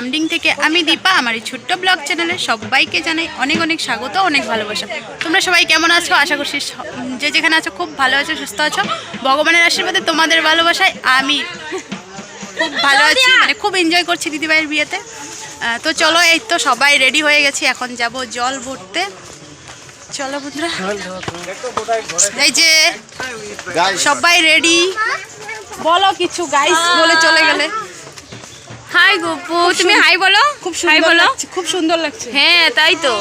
আমডিং থেকে আমি দীপা আমার এই ছোট্ট ব্লগ চ্যানেলে সবাইকে জানাই অনেক অনেক স্বাগত অনেক ভালোবাসা। তোমরা সবাই কেমন আছো? আশা করছি যে যেখানে আছো খুব ভালো আছো সুস্থ আছো। ভগবানের আশীর্বাদে তোমাদের ভালোবাসায় আমি খুব ভালো আছি মানে খুব এনজয় করছি দিদিভাইয়ের বিয়েতে। তো চলো এই তো সবাই রেডি হয়ে গেছি এখন যাব জল ভরতে। চলো বন্ধুরা এই যে সবাই রেডি বলো কিছু গাইস বলে চলে গেলে। হাই গপু তুমি হাই বলো? খুব হাই বলো? খুব সুন্দর লাগছে। হ্যাঁ তাই তো।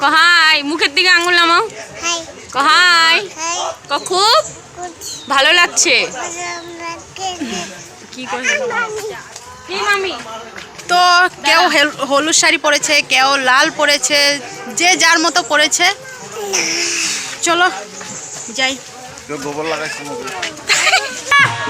ক হাই মুখের দিকে আঙুল নামাও। হাই। ক হাই। হাই। ক খুব ভালো লাগছে। কি কি মামি? তো কেউ হলুদ শাড়ি পরেছে কেউ লাল পরেছে যে যার মতো পরেছে। চলো যাই। গোবর লাগাইছে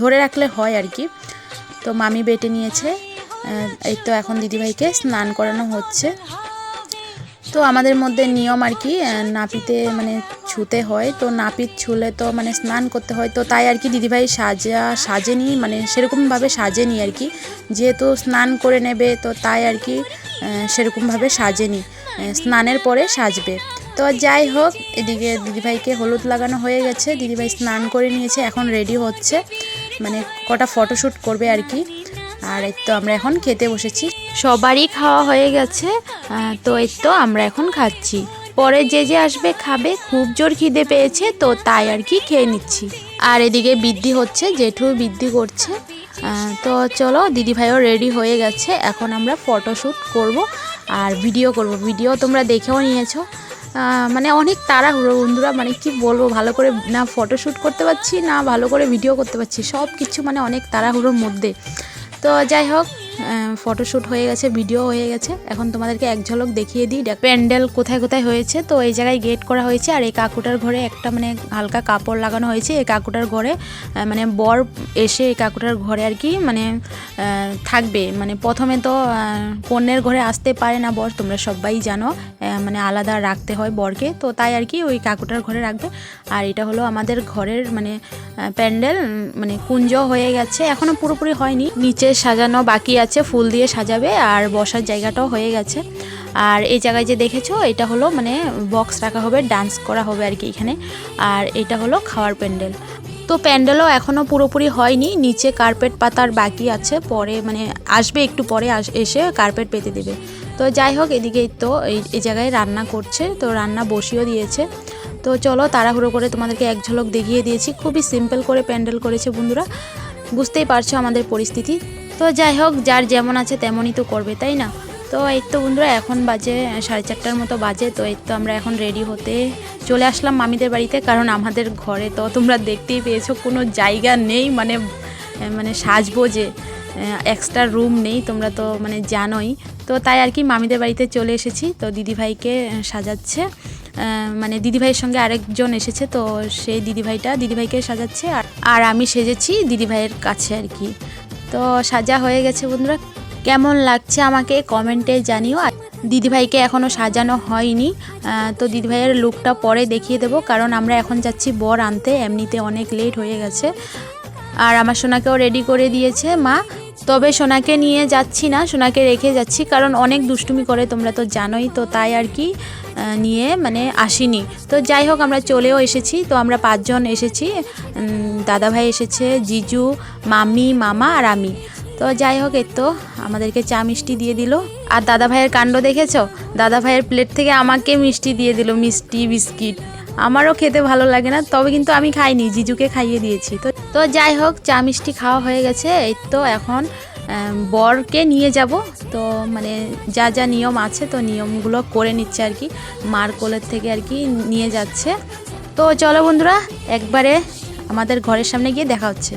ধরে রাখলে হয় আর কি। তো মামি বেটে নিয়েছে এই তো এখন দিদিভাইকে স্নান করানো হচ্ছে। তো আমাদের মধ্যে নিয়ম আর কি নাপিতে মানে ছুতে হয়। তো নাপিত ছুলে তো মানে স্নান করতে হয়। তো তাই আর কি দিদিভাই সাজা, সাজেনি মানে সেরকমভাবে সাজেনি আর কি। যেহেতু স্নান করে নেবে, তো তাই আর কি সেরকমভাবে সাজেনি। স্নানের পরে সাজবে। তো যাই হোক, এদিকে দিদিভাইকে হলুদ লাগানো হয়ে গেছে। দিদিভাই স্নান করে নিয়েছে, এখন রেডি হচ্ছে। মানে কটা ফটোশ্যুট করবে আর কি। আর এই তো আমরা এখন খেতে বসেছি। সবারই খাওয়া হয়ে গেছে তো এই তো আমরা এখন খাচ্ছি। পরে যে যে আসবে খাবে, খুব জোর খিদে পেয়েছে, তো তাই আর কি খেয়ে নিচ্ছি। আর এদিকে বৃদ্ধি হচ্ছে, জেঠু বৃদ্ধি করছে। তো চলো, দিদিভাইও রেডি হয়ে গেছে। এখন আমরা ফটোশ্যুট করব আর ভিডিও করব। ভিডিও তোমরা দেখেও নিয়েছো। মানে অনেক তাড়াহুড়ো বন্ধুরা মানে কি বলব, ভালো করে না ফটোশ্যুট করতে পারছি, না ভালো করে ভিডিও করতে পারছি সব কিছু মানে অনেক তাড়াহুড়োর মধ্যে। তো যাই হোক ফটোশ্যুট হয়ে গেছে ভিডিও হয়ে গেছে। এখন তোমাদেরকে এক ঝলক দেখিয়ে দিই। প্যান্ডেল কোথায় কোথায় হয়েছে, তো এই জায়গায় গেট করা হয়েছে আর এই কাকুটার ঘরে একটা মানে হালকা কাপড় লাগানো হয়েছে। এই কাকুটার ঘরে মানে বর এসে এই কাকুটার ঘরে আর কি মানে থাকবে। মানে প্রথমে তো কন্যের ঘরে আসতে পারে না বর, তোমরা সবাই জানো। মানে আলাদা রাখতে হয় বরকে, তো তাই আর কি ওই কাকুটার ঘরে রাখবে। আর এটা হলো আমাদের ঘরের মানে প্যান্ডেল মানে কুঞ্জ হয়ে গেছে। এখনও পুরোপুরি হয়নি, নিচে সাজানো বাকি আছে। ফুল দিয়ে সাজাবে আর বসার জায়গাটাও হয়ে গেছে। আর এই জায়গায় যে দেখেছ, এটা হলো মানে বক্স রাখা হবে, ডান্স করা হবে আর কি এখানে। আর এটা হলো খাওয়ার প্যান্ডেল। তো প্যান্ডেলও এখনও পুরোপুরি হয়নি, নিচে কার্পেট পাতার বাকি আছে, পরে মানে আসবে একটু পরে এসে কার্পেট পেতে দেবে। তো যাই হোক এদিকেই তো এই এই জায়গায় রান্না করছে, তো রান্না বসিয়েও দিয়েছে। তো চলো তাড়াহুড়ো করে তোমাদেরকে এক ঝলক দেখিয়ে দিয়েছি। খুবই সিম্পল করে প্যান্ডেল করেছে বন্ধুরা। বুঝতেই পারছ আমাদের পরিস্থিতি। তো যাই হোক, যার যেমন আছে তেমনই তো করবে, তাই না? তো এই তো বন্ধুরা, এখন বাজে সাড়ে চারটার মতো বাজে, তো এই তো আমরা এখন রেডি হতে চলে আসলাম মামিদের বাড়িতে, কারণ আমাদের ঘরে তো তোমরা দেখতেই পেয়েছ, কোনো জায়গা নেই মানে মানে সাজবো যে এক্সট্রা রুম নেই, তোমরা তো মানে জানোই। তো তাই আর কি মামিদের বাড়িতে চলে এসেছি, তো দিদিভাইকে সাজাচ্ছে মানে দিদিভাইয়ের সঙ্গে আরেকজন এসেছে, তো সেই দিদিভাইটা দিদিভাইকে সাজাচ্ছে, আর আর আমি সেজেছি দিদিভাইয়ের কাছে আর কি। তো সাজা হয়ে গেছে বন্ধুরা। কেমন লাগছে আমাকে কমেন্টে জানিও। আর দিদিভাইকে এখনও সাজানো হয়নি। তো দিদিভাইয়ের লুকটা পরে দেখিয়ে দেবো। কারণ আমরা এখন যাচ্ছি বর আনতে। এমনিতে অনেক লেট হয়ে গেছে। আর আমার সোনাকেও রেডি করে দিয়েছে মা। তবে সোনাকে নিয়ে যাচ্ছি না, সোনাকে রেখে যাচ্ছি, কারণ অনেক দুষ্টুমি করে তোমরা তো জানোই, তো তাই আর কি নিয়ে মানে আসিনি। তো যাই হোক, আমরা চলেও এসেছি, তো আমরা পাঁচজন এসেছি। দাদাভাই এসেছে, জিজু, মামি, মামা আর আমি। তো যাই হোক, এই তো আমাদেরকে চা মিষ্টি দিয়ে দিল। আর দাদা ভাইয়ের কাণ্ড দেখেছ? দাদা ভাইয়ের প্লেট থেকে আমাকে মিষ্টি দিয়ে দিল, মিষ্টি, বিস্কিট। আমারও খেতে ভালো লাগে না, তবে কিন্তু আমি খাইনি, জিজুকে খাইয়ে দিয়েছি। তো তো যাই হোক, চা মিষ্টি খাওয়া হয়ে গেছে, এই তো এখন বরকে নিয়ে যাব। তো মানে যা যা নিয়ম আছে, তো নিয়মগুলো করে নিচ্ছে আর কি, মার কোলের থেকে আর কি নিয়ে যাচ্ছে। তো চলো বন্ধুরা, একবারে আমাদের ঘরের সামনে গিয়ে দেখা হচ্ছে।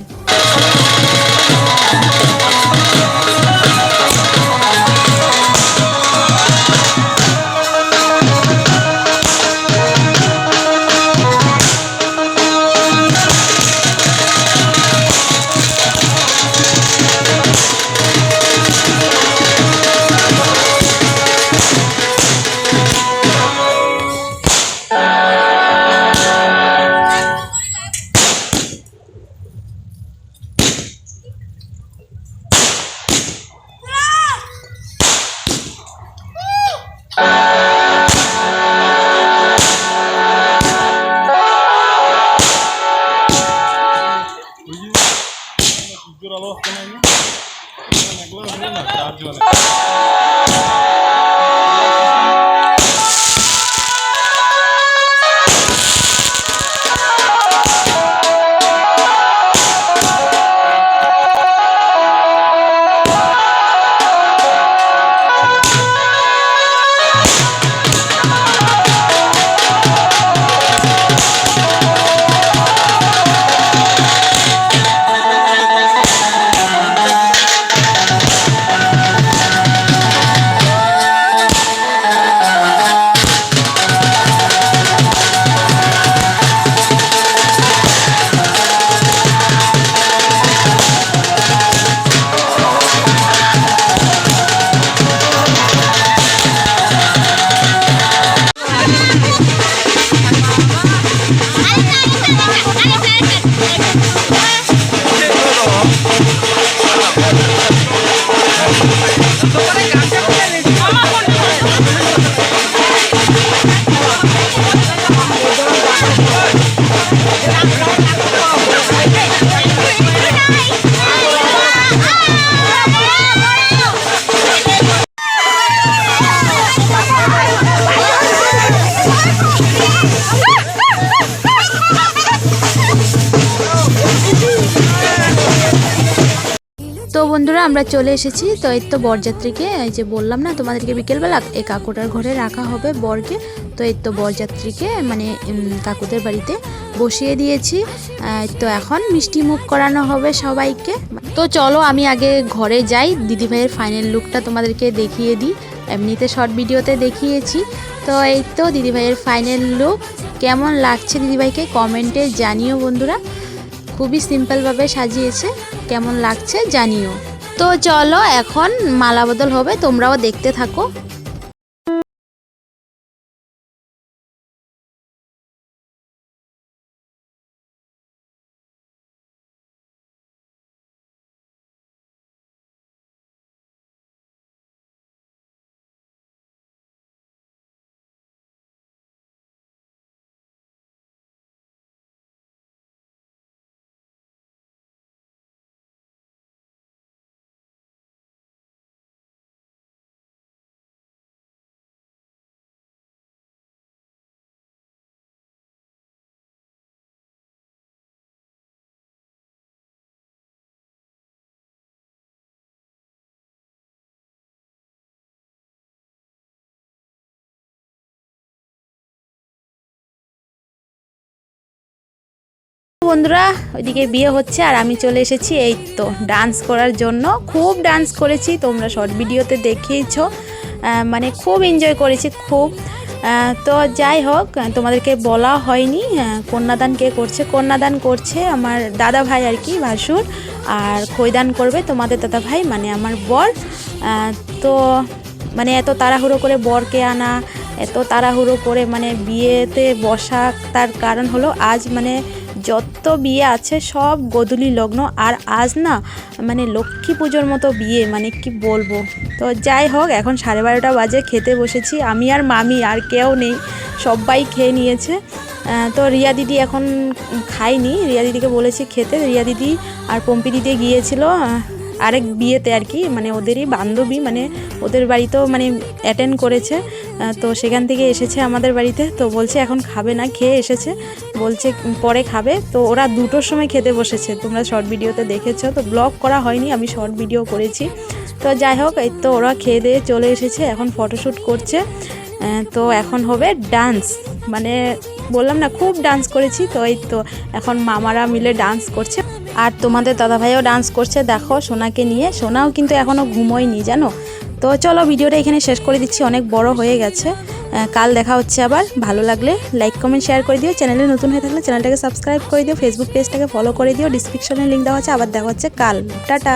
Bye. আমরা চলে এসেছি। তো এই তো বরযাত্রীকে, এই যে বললাম না, তোমাদেরকে বিকেলবেলা এই কাকুটার ঘরে রাখা হবে বরকে। তো এই তো বরযাত্রীকে মানে কাকুদের বাড়িতে বসিয়ে দিয়েছি। তো এখন মিষ্টি মুখ করানো হবে সবাইকে। তো চলো, আমি আগে ঘরে যাই। দিদিভাইয়ের ফাইনাল লুকটা তোমাদেরকে দেখিয়ে দিই। এমনিতে শর্ট ভিডিওতে দেখিয়েছি। তো এই তো দিদিভাইয়ের ফাইনাল লুক কেমন লাগছে দিদিভাইকে? কমেন্টে জানিও বন্ধুরা। খুবই সিম্পলভাবে সাজিয়েছে। কেমন লাগছে জানিও। তো চলো এখন মালা বদল হবে তোমরাও দেখতে থাকো। বন্ধুরা, ওইদিকে বিয়ে হচ্ছে আর আমি চলে এসেছি এই তো ডান্স করার জন্য। খুব ডান্স করেছি, তোমরা শর্ট ভিডিওতে দেখিয়েছো। মানে খুব এনজয় করেছি, খুব। তো যাই হোক, তোমাদেরকে বলা হয়নি কন্যাদান কে করছে? কন্যাদান করছে আমার দাদা ভাই আর কি, ভাসুর। আর খৈদান করবে তোমাদের দাদা ভাই মানে আমার বর। তো মানে এত তাড়াহুড়ো করে বরকে আনা, এত তাড়াহুড়ো করে মানে বিয়েতে বসা, তার কারণ হলো আজ মানে যত বিয়ে আছে, সব গোধূলি লগ্ন। আর আজ না মানে লক্ষ্মী পুজোর মতো বিয়ে মানে কি বলব? তো যাই হোক, এখন সাড়ে বারোটা বাজে, খেতে বসেছি। আমি আর মামি, আর কেউ নেই, সবাই খেয়ে নিয়েছে। তো রিয়া দিদি এখন খাইনি রিয়া দিদিকে বলেছি খেতে। রিয়া দিদি আর পম্পি দিদি গিয়েছিল আরেক বিয়েতে আর কি মানে ওদেরই বান্ধবী মানে ওদের বাড়িতেও মানে অ্যাটেন্ড করেছে তো সেখান থেকে এসেছে আমাদের বাড়িতে, তো বলছে এখন খাবে না, খেয়ে এসেছে, বলছে পরে খাবে, তো ওরা দুটোর সময় খেতে বসেছে, তোমরা শর্ট ভিডিওতে দেখেছ, তো ব্লগ করা হয়নি, আমি শর্ট ভিডিও করেছি, তো যাই হোক, এই তো ওরা খেয়ে দিয়ে চলে এসেছে, এখন ফটোশ্যুট করছে তো এখন হবে ডান্স মানে বললাম না, খুব ডান্স করেছি, তো এই তো, এখন মামারা মিলে ডান্স করছে। আর তোমাদের দাদাভাইও ডান্স করছে, দেখো সোনাকে নিয়ে। সোনাও কিন্তু এখনও ঘুমোয়নি, জানো? তো চলো ভিডিওটা এখানে শেষ করে দিচ্ছি, অনেক বড় হয়ে গেছে। কাল দেখা হচ্ছে আবার। ভালো লাগলে লাইক কমেন্ট শেয়ার করে দিও। চ্যানেলে নতুন হয়ে থাকলে চ্যানেলটাকে সাবস্ক্রাইব করে দিও। ফেসবুক পেজটাকে ফলো করে দিও। ডিসক্রিপশনে লিঙ্ক দেওয়া হচ্ছে আবার দেখা হচ্ছে কাল। টাটা!